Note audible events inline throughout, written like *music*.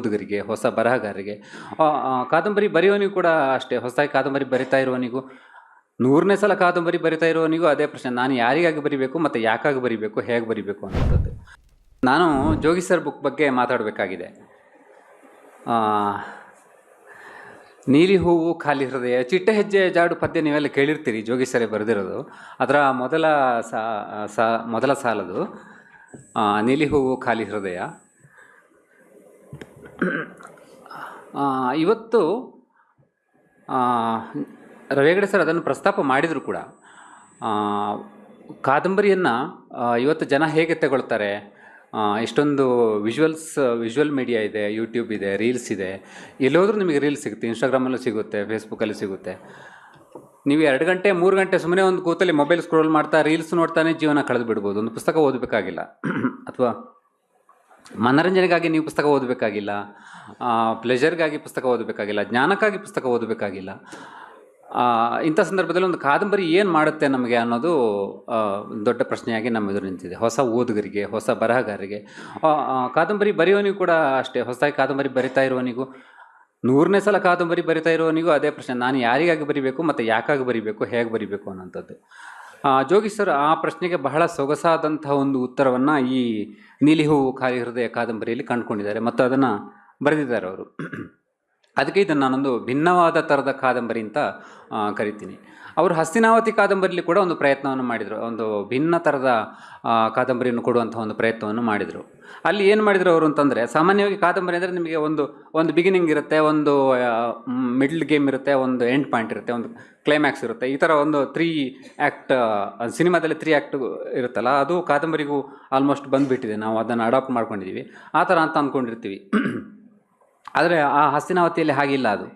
ಓದುಗರಿಗೆ, ಹೊಸ ಬರಹಗಾರರಿಗೆ. ಕಾದಂಬರಿ ಬರೆಯೋನಿಗೂ ಕೂಡ ಅಷ್ಟೇ, ಹೊಸದಾಗಿ ಕಾದಂಬರಿ ಬರಿತಾ ಇರೋನಿಗೂ ನೂರನೇ ಸಲ ಕಾದಂಬರಿ ಬರಿತಾ ಇರೋನಿಗೂ ಅದೇ ಪ್ರಶ್ನೆ, ನಾನು ಯಾರಿಗಾಗಿ ಬರಿಬೇಕು ಮತ್ತು ಯಾಕಾಗಿ ಬರಿಬೇಕು, ಹೇಗೆ ಬರಿಬೇಕು ಅನ್ನೋಂಥದ್ದು ನಾನು ಜೋಗಿ ಸರ್ ಬುಕ್ ಬಗ್ಗೆ ಮಾತಾಡಬೇಕಾಗಿದೆ. ನೀಲಿ ಹೂವು ಖಾಲಿ ಹೃದಯ, ಚಿಟ್ಟೆ ಹೆಜ್ಜೆ ಜಾಡು ಪದ್ಯ ನೀವೆಲ್ಲ ಕೇಳಿರ್ತೀರಿ ಜೋಗಿ ಸರೇ ಬರೆದಿರೋದು. ಅದರ ಮೊದಲ ಸಾ ಮೊದಲ ಸಾಲದು ನೀಲಿ ಹೂವು ಖಾಲಿ ಹೃದಯ. ಇವತ್ತು ರವಿಗಡೆ ಸರ್ ಅದನ್ನು ಪ್ರಸ್ತಾಪ ಮಾಡಿದರು ಕೂಡ. ಕಾದಂಬರಿಯನ್ನು ಇವತ್ತು ಜನ ಹೇಗೆ ತಗೊಳ್ತಾರೆ? ಇಷ್ಟೊಂದು ವಿಜುವಲ್ಸ್ ವಿಜುವಲ್ ಮೀಡಿಯಾ ಇದೆ ಯೂಟ್ಯೂಬ್ ಇದೆ ರೀಲ್ಸ್ ಇದೆ. ಎಲ್ಲೋದ್ರೂ ನಿಮಗೆ ರೀಲ್ಸ್ ಸಿಗುತ್ತೆ ಇನ್ಸ್ಟಾಗ್ರಾಮಲ್ಲೂ ಸಿಗುತ್ತೆ ಫೇಸ್ಬುಕ್ಕಲ್ಲೂ ಸಿಗುತ್ತೆ. ನೀವು ಎರಡು ಗಂಟೆ, ಮೂರು ಗಂಟೆ ಸುಮ್ಮನೆ ಒಂದು ಕೂತಲ್ಲಿ ಮೊಬೈಲ್ ಸ್ಕ್ರೋಲ್ ಮಾಡ್ತಾ ರೀಲ್ಸ್ ನೋಡ್ತಾನೆ ಜೀವನ ಕಳೆದು ಬಿಡ್ಬೋದು ಒಂದು ಪುಸ್ತಕ ಓದಬೇಕಾಗಿಲ್ಲ. ಅಥವಾ ಮನರಂಜನೆಗಾಗಿ ನೀವು ಪುಸ್ತಕ ಓದಬೇಕಾಗಿಲ್ಲ ಪ್ಲೆಜರ್ಗಾಗಿ ಪುಸ್ತಕ ಓದಬೇಕಾಗಿಲ್ಲ, ಜ್ಞಾನಕ್ಕಾಗಿ ಪುಸ್ತಕ ಓದಬೇಕಾಗಿಲ್ಲ. ಇಂಥ ಸಂದರ್ಭದಲ್ಲಿ ಒಂದು ಕಾದಂಬರಿ ಏನು ಮಾಡುತ್ತೆ ನಮಗೆ ಅನ್ನೋದು ದೊಡ್ಡ ಪ್ರಶ್ನೆಯಾಗಿ ನಮ್ಮ ಎದುರು ನಿಂತಿದೆ. ಹೊಸ ಓದುಗರಿಗೆ, ಹೊಸ ಬರಹಗಾರರಿಗೆ. ಕಾದಂಬರಿ ಬರೆಯೋನಿಗೂ ಕೂಡ ಅಷ್ಟೇ, ಹೊಸದಾಗಿ ಕಾದಂಬರಿ ಬರಿತಾ ಇರೋನಿಗೂ ನೂರನೇ ಸಲ ಕಾದಂಬರಿ ಬರಿತಾ ಇರೋನಿಗೂ ಅದೇ ಪ್ರಶ್ನೆ. ನಾನು ಯಾರಿಗಾಗಿ ಬರಿಬೇಕು, ಮತ್ತು ಯಾಕಾಗಿ ಬರಿಬೇಕು, ಹೇಗೆ ಬರಿಬೇಕು ಅನ್ನೋಂಥದ್ದು. ಜೋಗಿ ಸರ್, ಆ ಪ್ರಶ್ನೆಗೆ ಬಹಳ ಸೊಗಸಾದಂತಹ ಒಂದು ಉತ್ತರವನ್ನು ಈ ನೀಲಿ ಹೂವು ಖಾಲಿ ಹೃದಯ ಕಾದಂಬರಿಯಲ್ಲಿ ಕಂಡುಕೊಂಡಿದ್ದಾರೆ, ಮತ್ತು ಅದನ್ನು ಬರೆದಿದ್ದಾರೆ ಅವರು. ಅದಕ್ಕೆ ಇದನ್ನು ನಾನೊಂದು ಭಿನ್ನವಾದ ಥರದ ಕಾದಂಬರಿ ಅಂತ ಕರಿತೀನಿ. ಅವರು ಹಸ್ತಿನಾವತಿ ಕಾದಂಬರಿಲಿ ಕೂಡ ಒಂದು ಪ್ರಯತ್ನವನ್ನು ಮಾಡಿದರು. ಒಂದು ಭಿನ್ನ ಥರದ ಕಾದಂಬರಿಯನ್ನು ಕೊಡುವಂಥ ಒಂದು ಪ್ರಯತ್ನವನ್ನು ಮಾಡಿದರು. ಅಲ್ಲಿ ಏನು ಮಾಡಿದರು ಅವರು ಅಂತಂದರೆ, ಸಾಮಾನ್ಯವಾಗಿ ಕಾದಂಬರಿ ಅಂದರೆ ನಿಮಗೆ ಒಂದು ಒಂದು ಬಿಗಿನಿಂಗ್ ಇರುತ್ತೆ, ಒಂದು ಮಿಡ್ಲ್ ಗೇಮ್ ಇರುತ್ತೆ, ಒಂದು ಎಂಡ್ ಪಾಯಿಂಟ್ ಇರುತ್ತೆ, ಒಂದು ಕ್ಲೈಮ್ಯಾಕ್ಸ್ ಇರುತ್ತೆ. ಈ ಥರ ಒಂದು ತ್ರೀ ಆ್ಯಕ್ಟ್ ಸಿನಿಮಾದಲ್ಲಿ ತ್ರೀ ಆ್ಯಕ್ಟ್ ಇರುತ್ತಲ್ಲ, ಅದು ಕಾದಂಬರಿಗೂ ಆಲ್ಮೋಸ್ಟ್ ಬಂದುಬಿಟ್ಟಿದೆ. ನಾವು ಅದನ್ನು ಅಡಾಪ್ಟ್ ಮಾಡ್ಕೊಂಡಿದ್ದೀವಿ ಆ ಥರ ಅಂತ ಅಂದ್ಕೊಂಡಿರ್ತೀವಿ ಆದರೆ ಆ ಹಸ್ತಿನಾವತಿಯಲ್ಲಿ ಹಾಗಿಲ್ಲ ಅದು.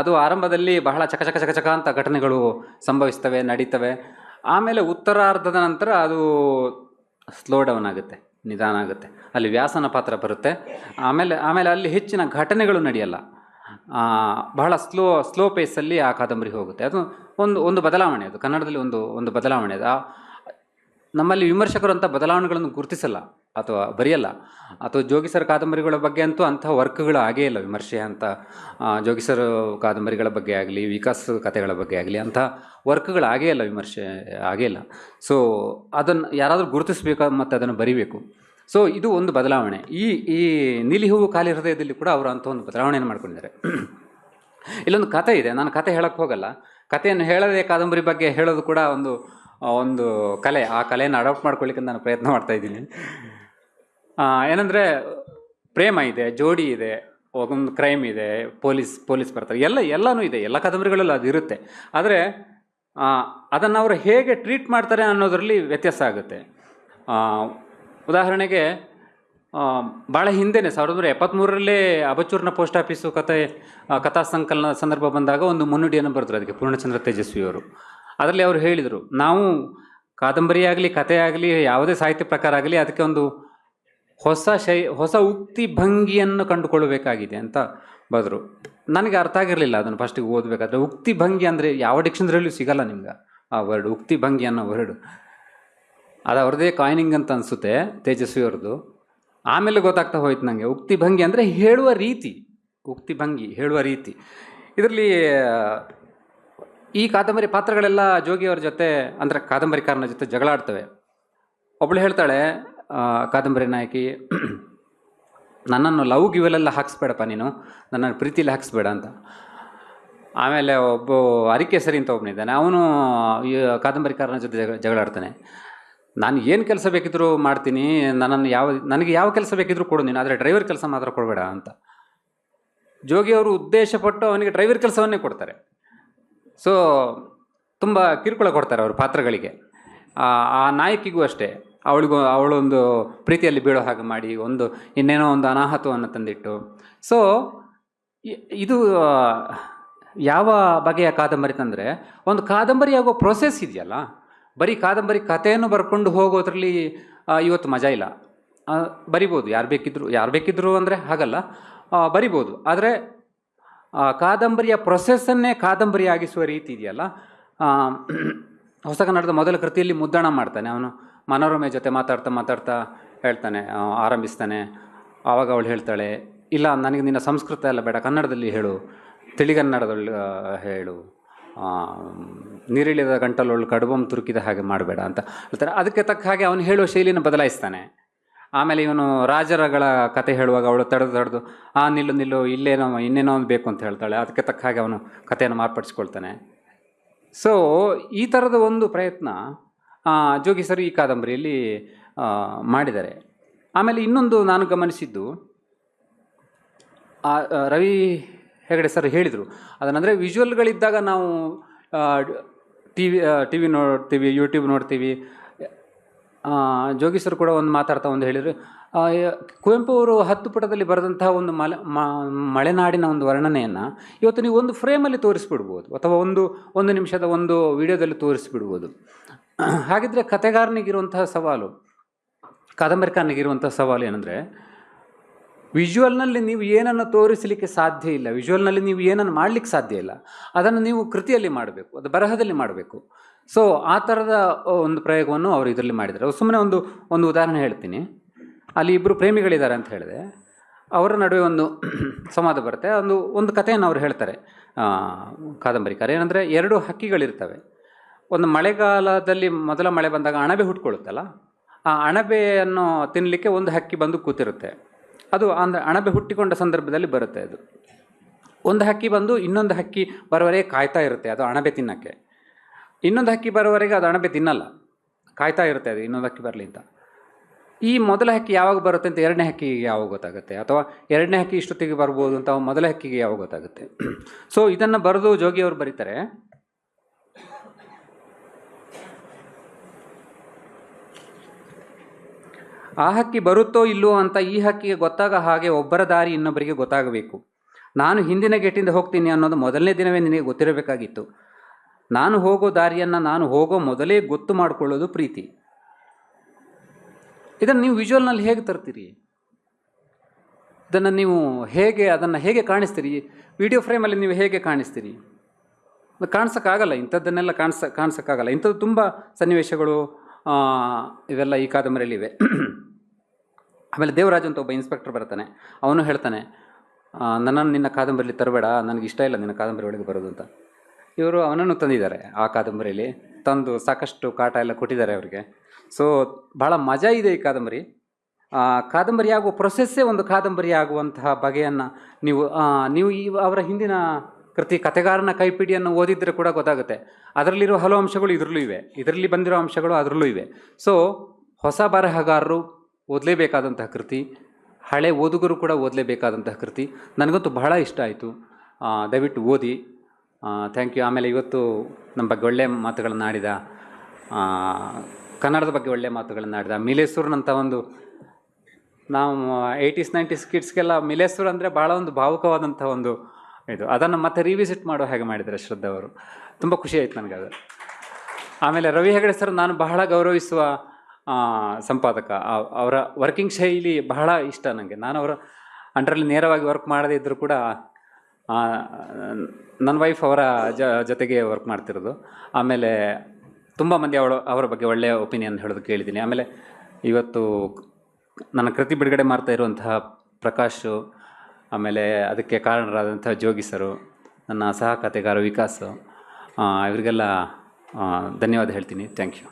ಅದು ಆರಂಭದಲ್ಲಿ ಬಹಳ ಚಕ ಚಕ ಚಕ ಚಕ ಅಂತ ಘಟನೆಗಳು ಸಂಭವಿಸ್ತವೆ, ನಡೀತವೆ. ಆಮೇಲೆ ಉತ್ತರಾರ್ಧದ ನಂತರ ಅದು ಸ್ಲೋ ಡೌನ್ ಆಗುತ್ತೆ, ನಿಧಾನ ಆಗುತ್ತೆ. ಅಲ್ಲಿ ವ್ಯಾಸನ ಪಾತ್ರ ಬರುತ್ತೆ. ಆಮೇಲೆ ಆಮೇಲೆ ಅಲ್ಲಿ ಹೆಚ್ಚಿನ ಘಟನೆಗಳು ನಡೆಯಲ್ಲ. ಬಹಳ ಸ್ಲೋ ಸ್ಲೋ ಪೇಸಲ್ಲಿ ಆ ಕಾದಂಬರಿ ಹೋಗುತ್ತೆ. ಅದು ಒಂದು ಒಂದು ಬದಲಾವಣೆ, ಅದು ಕನ್ನಡದಲ್ಲಿ ಒಂದು ಒಂದು ಬದಲಾವಣೆ. ಅದು ನಮ್ಮಲ್ಲಿ ವಿಮರ್ಶಕರು ಅಂತ ಬದಲಾವಣೆಗಳನ್ನು ಗುರುತಿಸಲ್ಲ. ಅಥವಾ ಬರೆಯಲ್ಲ. ಅಥವಾ ಜೋಗಿಸರ ಕಾದಂಬರಿಗಳ ಬಗ್ಗೆ ಅಂತೂ ಅಂಥ ವರ್ಕ್ಗಳು ಆಗೇ ಇಲ್ಲ, ವಿಮರ್ಶೆ ಅಂತ. ಜೋಗಿ ಜೋಗಿಸರ ಕಾದಂಬರಿಗಳ ಬಗ್ಗೆ ಆಗಲಿ, ವಿಕಾಸ್ ಕಥೆಗಳ ಬಗ್ಗೆ ಆಗಲಿ, ಅಂಥ ವರ್ಕ್ಗಳು ಆಗೇ ಇಲ್ಲ, ವಿಮರ್ಶೆ ಆಗೇ ಇಲ್ಲ. ಸೊ ಅದನ್ನು ಯಾರಾದರೂ ಗುರುತಿಸಬೇಕು ಮತ್ತು ಅದನ್ನು ಬರಿಬೇಕು. ಸೊ ಇದು ಒಂದು ಬದಲಾವಣೆ. ಈ ಈ ನೀಲಿ ಹೂವು ಖಾಲಿ ಹೃದಯದಲ್ಲಿ ಕೂಡ ಅವರು ಅಂಥ ಒಂದು ಬದಲಾವಣೆಯನ್ನು ಮಾಡ್ಕೊಂಡಿದ್ದಾರೆ. *clears throat* ಇಲ್ಲೊಂದು ಕತೆ ಇದೆ. ನಾನು ಕತೆ ಹೇಳಕ್ಕೆ ಹೋಗಲ್ಲ. ಕಥೆಯನ್ನು ಹೇಳದೆ ಕಾದಂಬರಿ ಬಗ್ಗೆ ಹೇಳೋದು ಕೂಡ ಒಂದು ಒಂದು ಕಲೆ. ಆ ಕಲೆಯನ್ನು ಅಡಾಪ್ಟ್ ಮಾಡ್ಕೊಳ್ಳಿಕ್ಕೆ ನಾನು ಪ್ರಯತ್ನ ಮಾಡ್ತಾ ಇದ್ದೀನಿ. ಏನಂದರೆ ಪ್ರೇಮ ಇದೆ, ಜೋಡಿ ಇದೆ, ಒಂದು ಕ್ರೈಮ್ ಇದೆ ಪೊಲೀಸ್ ಪೊಲೀಸ್ ಬರ್ತಾರೆ. ಎಲ್ಲ, ಎಲ್ಲನೂ ಇದೆ. ಎಲ್ಲ ಕಾದಂಬರಿಗಳಲ್ಲೂ ಅದು ಇರುತ್ತೆ. ಆದರೆ ಅದನ್ನು ಅವರು ಹೇಗೆ ಟ್ರೀಟ್ ಮಾಡ್ತಾರೆ ಅನ್ನೋದರಲ್ಲಿ ವ್ಯತ್ಯಾಸ ಆಗುತ್ತೆ. ಉದಾಹರಣೆಗೆ ಭಾಳ ಹಿಂದೆನೇ ಸಾವಿರದ ಒಂಬೈನೂರ ಎಪ್ಪತ್ತ್ಮೂರರಲ್ಲೇ ಅಬಚೂರ್ನ ಪೋಸ್ಟ್ ಆಫೀಸು ಕತೆ ಕಥಾ ಸಂಕಲನ ಸಂದರ್ಭ ಬಂದಾಗ ಒಂದು ಮುನ್ನುಡಿಯನ್ನು ಬರೆದ್ರು ಅದಕ್ಕೆ, ಪೂರ್ಣಚಂದ್ರ ತೇಜಸ್ವಿಯವರು ಅದರಲ್ಲಿ ಅವರು ಹೇಳಿದರು, ನಾವು ಕಾದಂಬರಿ ಆಗಲಿ ಕಥೆ ಆಗಲಿ ಯಾವುದೇ ಸಾಹಿತ್ಯ ಪ್ರಕಾರ ಆಗಲಿ, ಅದಕ್ಕೆ ಒಂದು ಹೊಸ ಶೈ, ಹೊಸ ಉಕ್ತಿ ಭಂಗಿಯನ್ನು ಕಂಡುಕೊಳ್ಳಬೇಕಾಗಿದೆ ಅಂತ ಬದರು ನನಗೆ ಅರ್ಥ ಆಗಿರಲಿಲ್ಲ ಅದನ್ನು ಫಸ್ಟಿಗೆ ಓದಬೇಕಾದ್ರೆ. ಉಕ್ತಿ ಭಂಗಿ ಅಂದರೆ ಯಾವ ಡಿಕ್ಷನರಿಯಲ್ಲೂ ಸಿಗಲ್ಲ ನಿಮ್ಗೆ ಆ ವರ್ಡ್ ಉಕ್ತಿ ಭಂಗಿ ಅನ್ನೋ ವರ್ಡ್ ಅದು ಅವ್ರದ್ದೇ ಕಾಯಿನಿಂಗ್ ಅಂತ ಅನಿಸುತ್ತೆ ತೇಜಸ್ವಿ ಅವ್ರದ್ದು ಆಮೇಲೆ ಗೊತ್ತಾಗ್ತಾ ಹೋಯ್ತು ನನಗೆ ಉಕ್ತಿ ಭಂಗಿ ಅಂದರೆ ಹೇಳುವ ರೀತಿ. ಉಕ್ತಿ ಭಂಗಿ, ಹೇಳುವ ರೀತಿ. ಇದರಲ್ಲಿ, ಈ ಕಾದಂಬರಿ ಪಾತ್ರಗಳೆಲ್ಲ ಜೋಗಿಯವ್ರ ಜೊತೆ, ಅಂದರೆ ಕಾದಂಬರಿಕಾರನ ಜೊತೆ ಜಗಳಾಡ್ತವೆ. ಒಬ್ಳು ಹೇಳ್ತಾಳೆ ಕಾದಂಬರಿ ನಾಯಕಿ, ನನ್ನನ್ನು ಲವ್ ಗಿವಲೆಲ್ಲ ಹಾಕ್ಸ್ಬೇಡಪ್ಪ ನೀನು, ನನ್ನನ್ನು ಪ್ರೀತಿಲಿ ಹಾಕ್ಸ್ಬೇಡ ಅಂತ. ಆಮೇಲೆ ಒಬ್ಬ ಅರಿಕೇಸರಿ ಅಂತ ಒಬ್ಬನಿದ್ದಾನೆ ಅವನು ಕಾದಂಬರಿಕಾರನ ಜೊತೆ ಜಗ, ಜಗಳಾಡ್ತಾನೆ. ನಾನು ಏನು ಕೆಲಸ ಬೇಕಿದ್ರೂ ಮಾಡ್ತೀನಿ, ನನ್ನನ್ನು ಯಾವ, ನನಗೆ ಯಾವ ಕೆಲಸ ಬೇಕಿದ್ರು ಕೊಡು ನೀನು, ಆದರೆ ಡ್ರೈವರ್ ಕೆಲಸ ಮಾತ್ರ ಕೊಡಬೇಡ ಅಂತ. ಜೋಗಿ ಅವರು ಉದ್ದೇಶಪಟ್ಟು ಅವನಿಗೆ ಡ್ರೈವರ್ ಕೆಲಸವನ್ನೇ ಕೊಡ್ತಾರೆ. ಸೊ ತುಂಬ ಕಿರುಕುಳ ಕೊಡ್ತಾರೆ ಅವರು ಪಾತ್ರಗಳಿಗೆ. ಆ ನಾಯಕಿಗೂ ಅಷ್ಟೇ. ಅವಳಿಗೂ, ಅವಳೊಂದು ಪ್ರೀತಿಯಲ್ಲಿ ಬೀಳೋ ಹಾಗೆ ಮಾಡಿ, ಒಂದು ಇನ್ನೇನೋ ಒಂದು ಅನಾಹತವನ್ನು ತಂದಿಟ್ಟು. ಸೊ ಇದು ಯಾವ ಬಗೆಯ ಕಾದಂಬರಿ ತಂದರೆ, ಒಂದು ಕಾದಂಬರಿ ಆಗೋ ಪ್ರೊಸೆಸ್ ಇದೆಯಲ್ಲ, ಬರೀ ಕಾದಂಬರಿ ಕಥೆಯನ್ನು ಬರ್ಕೊಂಡು ಹೋಗೋದ್ರಲ್ಲಿ ಇವತ್ತು ಮಜಾ ಇಲ್ಲ. ಬರಿಬೋದು, ಯಾರು ಬೇಕಿದ್ರು ಯಾರು ಬೇಕಿದ್ರು ಅಂದರೆ ಹಾಗಲ್ಲ ಬರಿಬೋದು. ಆದರೆ ಕಾದಂಬರಿಯ ಪ್ರೊಸೆಸ್ಸನ್ನೇ ಕಾದಂಬರಿ ಆಗಿಸುವ ರೀತಿ ಇದೆಯಲ್ಲ ಹೊಸ ಕನ್ನಡದ ಮೊದಲ ಕೃತಿಯಲ್ಲಿ ಮುದ್ರಣ ಮಾಡ್ತಾನೆ ಅವನು. ಮನೋರಮೆ ಜೊತೆ ಮಾತಾಡ್ತಾ ಮಾತಾಡ್ತಾ ಹೇಳ್ತಾನೆ ಆರಂಭಿಸ್ತಾನೆ. ಆವಾಗ ಅವಳು ಹೇಳ್ತಾಳೆ, ಇಲ್ಲ, ನನಗೆ ನಿನ್ನ ಸಂಸ್ಕೃತ ಎಲ್ಲ ಬೇಡ, ಕನ್ನಡದಲ್ಲಿ ಹೇಳು, ತಿಳಿಗನ್ನಡದಲ್ಲಿ ಹೇಳು. ನೀರಿಳಿದ ಗಂಟಲೊಳು ಕಡುಬಂ ತುರುಕಿದ ಹಾಗೆ ಮಾಡಬೇಡ ಅಂತ ಹೇಳ್ತಾರೆ ಅದಕ್ಕೆ ತಕ್ಕ ಹಾಗೆ ಅವನು ಹೇಳುವ ಶೈಲಿನ ಬದಲಾಯಿಸ್ತಾನೆ. ಆಮೇಲೆ ಇವನು ರಾಜರಗಳ ಕತೆ ಹೇಳುವಾಗ ಅವಳು ತಡೆದು ತಡೆದು, ಆ, ನಿಲ್ಲು ನಿಲ್ಲು, ಇಲ್ಲೇನೋ, ಇನ್ನೇನೋ ಒಂದು ಬೇಕು ಅಂತ ಹೇಳ್ತಾಳೆ. ಅದಕ್ಕೆ ತಕ್ಕ ಹಾಗೆ ಅವನು ಕಥೆಯನ್ನು ಮಾರ್ಪಡಿಸ್ಕೊಳ್ತಾನೆ. ಸೊ ಈ ಥರದ ಒಂದು ಪ್ರಯತ್ನ ಆ, ಜೋಗಿ ಸರ್ ಈ ಕಾದಂಬರಿಯಲ್ಲಿ ಮಾಡಿದ್ದಾರೆ. ಆಮೇಲೆ ಇನ್ನೊಂದು ನಾನು ಗಮನಿಸಿದ್ದು ರವಿ ಹೆಗಡೆ ಸರ್ ಹೇಳಿದರು. ಅದನ್ನಂದರೆ ವಿಜುವಲ್ಗಳಿದ್ದಾಗ ನಾವು ಟಿ ವಿ ಟಿ ವಿ ನೋಡ್ತೀವಿ ಯೂಟ್ಯೂಬ್ ನೋಡ್ತೀವಿ. ಸರ್ ಕೂಡ ಒಂದು ಮಾತಾಡ್ತಾ ಒಂದು ಹೇಳಿದರು. ಕುವೆಂಪು ಅವರು ಹತ್ತು ಪುಟದಲ್ಲಿ ಬರೆದಂತಹ ಒಂದು ಮಲೆ ಮ- ಮಲೆನಾಡಿನ ಒಂದು ವರ್ಣನೆಯನ್ನು ಇವತ್ತು ನೀವು ಒಂದು ಫ್ರೇಮಲ್ಲಿ ತೋರಿಸ್ಬಿಡ್ಬೋದು. ಅಥವಾ ಒಂದು ಒಂದು ನಿಮಿಷದ ಒಂದು ವಿಡಿಯೋದಲ್ಲಿ ತೋರಿಸ್ಬಿಡ್ಬೋದು. ಹಾಗಿದ್ರೆ ಕತೆಗಾರನಿಗಿರುವಂತಹ ಸವಾಲು ಕಾದಂಬರಿಕಾರನಿಗಿರುವಂಥ ಸವಾಲು ಏನಂದರೆ ವಿಜುವಲ್ನಲ್ಲಿ ನೀವು ಏನನ್ನು ತೋರಿಸಲಿಕ್ಕೆ ಸಾಧ್ಯ ಇಲ್ಲ ವಿಜುವಲ್ನಲ್ಲಿ ನೀವು ಏನನ್ನು ಮಾಡಲಿಕ್ಕೆ ಸಾಧ್ಯ ಇಲ್ಲ, ಅದನ್ನು ನೀವು ಕೃತಿಯಲ್ಲಿ ಮಾಡಬೇಕು, ಅದು ಬರಹದಲ್ಲಿ ಮಾಡಬೇಕು. ಸೊ ಆ ಥರದ ಒಂದು ಪ್ರಯೋಗವನ್ನು ಅವರು ಇದರಲ್ಲಿ ಮಾಡಿದ್ದಾರೆ. ಸುಮ್ಮನೆ ಒಂದು ಒಂದು ಉದಾಹರಣೆ ಹೇಳ್ತೀನಿ. ಅಲ್ಲಿ ಇಬ್ಬರು ಪ್ರೇಮಿಗಳಿದ್ದಾರೆ ಅಂತ ಹೇಳಿದೆ. ಅವರ ನಡುವೆ ಒಂದು *clears throat* ಸಂವಾದ ಬರುತ್ತೆ. ಒಂದು ಒಂದು ಕಥೆಯನ್ನು ಅವ್ರು ಹೇಳ್ತಾರೆ. ಕಾದಂಬರಿಕಾರ ಏನಂದರೆ, ಎರಡು ಹಕ್ಕಿಗಳಿರ್ತವೆ. ಒಂದು ಮಳೆಗಾಲದಲ್ಲಿ ಮೊದಲ ಮಳೆ ಬಂದಾಗ ಅಣಬೆ ಹುಟ್ಕೊಳ್ಳುತ್ತಲ್ಲ, ಆ ಅಣಬೆಯನ್ನು ತಿನ್ನಲಿಕ್ಕೆ ಒಂದು ಹಕ್ಕಿ ಬಂದು ಕೂತಿರುತ್ತೆ. ಅದು ಅಂದರೆ ಅಣಬೆ ಹುಟ್ಟಿಕೊಂಡ ಸಂದರ್ಭದಲ್ಲಿ ಬರುತ್ತೆ ಅದು. ಒಂದು ಹಕ್ಕಿ ಬಂದು ಇನ್ನೊಂದು ಹಕ್ಕಿ ಬರೋವರೆಗೆ ಕಾಯ್ತಾ ಇರುತ್ತೆ ಅದು ಅಣಬೆ ತಿನ್ನೋಕ್ಕೆ. ಇನ್ನೊಂದು ಹಕ್ಕಿ ಬರೋವರೆಗೆ ಅದು ಅಣಬೆ ತಿನ್ನಲ್ಲ, ಕಾಯ್ತಾ ಇರುತ್ತೆ ಅದು ಇನ್ನೊಂದು ಹಕ್ಕಿ ಬರಲಿ ಅಂತ. ಈ ಮೊದಲ ಹಕ್ಕಿ ಯಾವಾಗ ಬರುತ್ತೆ ಅಂತ ಎರಡನೇ ಹಕ್ಕಿಗೆ ಯಾವಾಗ ಗೊತ್ತಾಗುತ್ತೆ? ಅಥವಾ ಎರಡನೇ ಹಕ್ಕಿ ಇಷ್ಟೊತ್ತಿಗೆ ಬರ್ಬೋದು ಅಂತ ಮೊದಲ ಹಕ್ಕಿಗೆ ಯಾವಾಗ ಗೊತ್ತಾಗುತ್ತೆ? ಸೊ ಇದನ್ನು ಬರೆದು ಜೋಗಿಯವರು ಬರೀತಾರೆ ಆ ಹಕ್ಕಿ ಬರುತ್ತೋ ಇಲ್ಲೋ ಅಂತ ಈ ಹಕ್ಕಿಗೆ ಗೊತ್ತಾಗ ಹಾಗೆ ಒಬ್ಬರ ದಾರಿ ಇನ್ನೊಬ್ಬರಿಗೆ ಗೊತ್ತಾಗಬೇಕು. ನಾನು ಹಿಂದಿನ ಗೇಟಿಂದ ಹೋಗ್ತೀನಿ ಅನ್ನೋದು ಮೊದಲನೇ ದಿನವೇ ನಿನಗೆ ಗೊತ್ತಿರಬೇಕಾಗಿತ್ತು. ನಾನು ಹೋಗೋ ದಾರಿಯನ್ನು ನಾನು ಹೋಗೋ ಮೊದಲೇ ಗೊತ್ತು ಮಾಡಿಕೊಳ್ಳೋದು ಪ್ರೀತಿ. ಇದನ್ನು ನೀವು ವಿಜುವಲ್ನಲ್ಲಿ ಹೇಗೆ ತರ್ತೀರಿ? ಇದನ್ನು ನೀವು ಹೇಗೆ ಅದನ್ನು ಹೇಗೆ ಕಾಣಿಸ್ತೀರಿ? ವಿಡಿಯೋ ಫ್ರೇಮಲ್ಲಿ ನೀವು ಹೇಗೆ ಕಾಣಿಸ್ತೀರಿ? ಕಾಣಿಸೋಕ್ಕಾಗಲ್ಲ, ಇಂಥದ್ದನ್ನೆಲ್ಲ ಕಾಣಿಸ, ಕಾಣಿಸೋಕ್ಕಾಗಲ್ಲ. ಇಂಥದ್ದು ತುಂಬ ಸನ್ನಿವೇಶಗಳು ಇವೆಲ್ಲ ಈ ಕಾದಂಬರಿಯಲ್ಲಿವೆ. ಆಮೇಲೆ ದೇವರಾಜ್ ಅಂತ ಒಬ್ಬ ಇನ್ಸ್ಪೆಕ್ಟರ್ ಬರ್ತಾನೆ ಅವನು ಹೇಳ್ತಾನೆ ನನ್ನನ್ನು ನಿನ್ನ ಕಾದಂಬರಿಲಿ ತರಬೇಡ, ನನಗೆ ಇಷ್ಟ ಇಲ್ಲ ನಿನ್ನ ಕಾದಂಬರಿ ಒಳಗೆ ಬರೋದು ಅಂತ. ಇವರು ಅವನನ್ನು ತಂದಿದ್ದಾರೆ ಆ ಕಾದಂಬರಿಯಲ್ಲಿ ತಂದು ಸಾಕಷ್ಟು ಕಾಟ ಎಲ್ಲ ಕೊಟ್ಟಿದ್ದಾರೆ ಅವರಿಗೆ. ಸೊ ಭಾಳ ಮಜಾ ಇದೆ ಈ ಕಾದಂಬರಿ. ಕಾದಂಬರಿ ಆಗುವ ಪ್ರೊಸೆಸ್ಸೇ ಒಂದು ಕಾದಂಬರಿ ಆಗುವಂತಹ ಬಗೆಯನ್ನು ನೀವು ನೀವು ಈ ಅವರ ಹಿಂದಿನ ಕೃತಿ ಕತೆಗಾರನ ಕೈಪಿಡಿಯನ್ನು ಓದಿದ್ದರೆ ಕೂಡ ಗೊತ್ತಾಗುತ್ತೆ. ಅದರಲ್ಲಿರೋ ಹಲವು ಅಂಶಗಳು ಇದರಲ್ಲೂ ಇವೆ. ಇದರಲ್ಲಿ ಬಂದಿರೋ ಅಂಶಗಳು ಅದರಲ್ಲೂ ಇವೆ. ಸೊ ಹೊಸ ಬರಹಗಾರರು ಓದಲೇಬೇಕಾದಂತಹ ಕೃತಿ, ಹಳೆ ಓದುಗರು ಕೂಡ ಓದಲೇಬೇಕಾದಂತಹ ಕೃತಿ, ನನಗಂತೂ ಬಹಳ ಇಷ್ಟ ಆಯಿತು. ದಯವಿಟ್ಟು ಓದಿ. ಥ್ಯಾಂಕ್ ಯು ಆಮೇಲೆ ಇವತ್ತು ನಮ್ಮ ಬಗ್ಗೆ ಒಳ್ಳೆಯ ಮಾತುಗಳನ್ನು ಆಡಿದ ಕನ್ನಡದ ಬಗ್ಗೆ ಒಳ್ಳೆಯ ಮಾತುಗಳನ್ನು ಆಡಿದ ಮಿಲೇಸೂರ್ನಂಥ ಒಂದು, ನಾವು ಏಯ್ಟೀಸ್ ನೈಂಟೀಸ್ ಕಿಡ್ಸ್ಗೆಲ್ಲ ಮಿಲೇಸೂರ್ ಅಂದರೆ ಭಾಳ ಒಂದು ಭಾವುಕವಾದಂಥ ಒಂದು ಇದು. ಅದನ್ನು ಮತ್ತೆ ರಿವಿಸಿಟ್ ಮಾಡೋ ಹಾಗೆ ಮಾಡಿದ್ದಾರೆ ಶ್ರದ್ಧಾ ಅವರು. ತುಂಬ ಖುಷಿ ಆಯಿತು ನನಗೆ ಅದು. ಆಮೇಲೆ ರವಿ ಹೆಗಡೆ ಸರ್, ನಾನು ಬಹಳ ಗೌರವಿಸುವ ಸಂಪಾದಕ. ಅವರ ವರ್ಕಿಂಗ್ ಶೈಲಿ ಬಹಳ ಇಷ್ಟ ನನಗೆ ನಾನು ಅವರ ಅಂಡ್ರಲ್ಲಿ ನೇರವಾಗಿ ವರ್ಕ್ ಮಾಡದೇ ಇದ್ದರೂ ಕೂಡ ನನ್ನ ವೈಫ್ ಅವರ ಜೊತೆಗೆ ವರ್ಕ್ ಮಾಡ್ತಿರೋದು. ಆಮೇಲೆ ತುಂಬ ಮಂದಿ ಅವಳು, ಅವರ ಬಗ್ಗೆ ಒಳ್ಳೆಯ ಒಪಿನಿಯನ್ ಹೇಳೋದು ಕೇಳಿದ್ದೀನಿ. ಆಮೇಲೆ ಇವತ್ತು ನನ್ನ ಕೃತಿ ಬಿಡುಗಡೆ ಮಾಡ್ತಾ ಇರುವಂತಹ ಪ್ರಕಾಶು, ಆಮೇಲೆ ಅದಕ್ಕೆ ಕಾರಣರಾದಂಥ ಜೋಗಿ ಸರು, ನನ್ನ ಸಹ ಕಥೆಗಾರ ವಿಕಾಸ್ ಇವರಿಗೆಲ್ಲ ಧನ್ಯವಾದ ಹೇಳ್ತೀನಿ. Thank you